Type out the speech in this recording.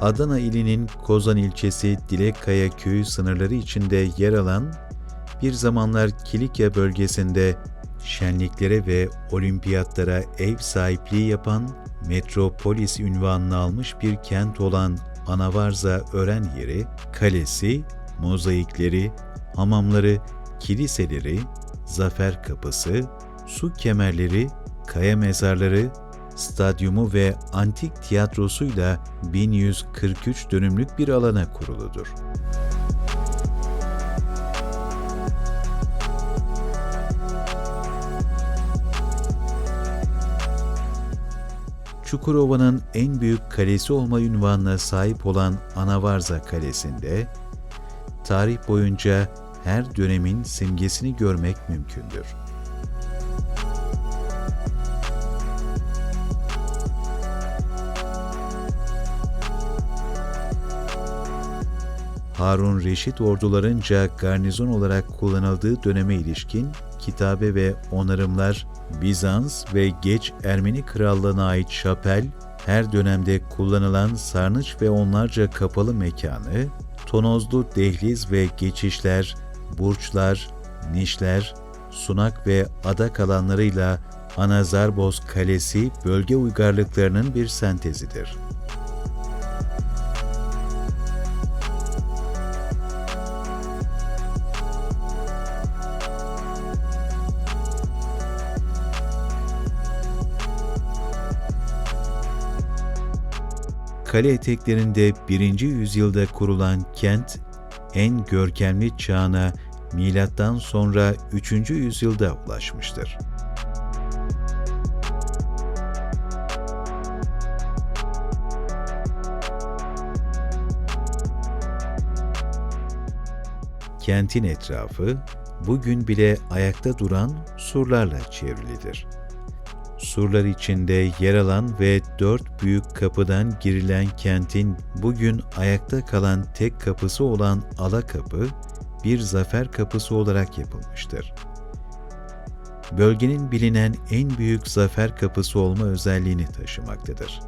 Adana ilinin Kozan ilçesi Dilekkaya köyü sınırları içinde yer alan, bir zamanlar Kilikya bölgesinde şenliklere ve olimpiyatlara ev sahipliği yapan metropolis ünvanını almış bir kent olan Anavarza Ören Yeri, kalesi, mozaikleri, hamamları, kiliseleri, zafer kapısı, su kemerleri, kaya mezarları, stadyumu ve antik tiyatrosuyla 1143 dönümlük bir alana kuruludur. Çukurova'nın en büyük kalesi olma ünvanına sahip olan Anavarza Kalesi'nde, tarih boyunca her dönemin simgesini görmek mümkündür. Harun Reşit ordularınca garnizon olarak kullanıldığı döneme ilişkin kitabe ve onarımlar Bizans ve geç Ermeni krallığına ait şapel, her dönemde kullanılan sarnıç ve onlarca kapalı mekanı, tonozlu dehliz ve geçişler, burçlar, nişler, sunak ve adak alanlarıyla Anazarboz Kalesi bölge uygarlıklarının bir sentezidir. Kale eteklerinde 1. yüzyılda kurulan kent, en görkemli çağına milattan sonra 3. yüzyılda ulaşmıştır. Kentin etrafı bugün bile ayakta duran surlarla çevrilidir. Surlar içinde yer alan ve dört büyük kapıdan girilen kentin bugün ayakta kalan tek kapısı olan Ala Kapı, bir zafer kapısı olarak yapılmıştır. Bölgenin bilinen en büyük zafer kapısı olma özelliğini taşımaktadır.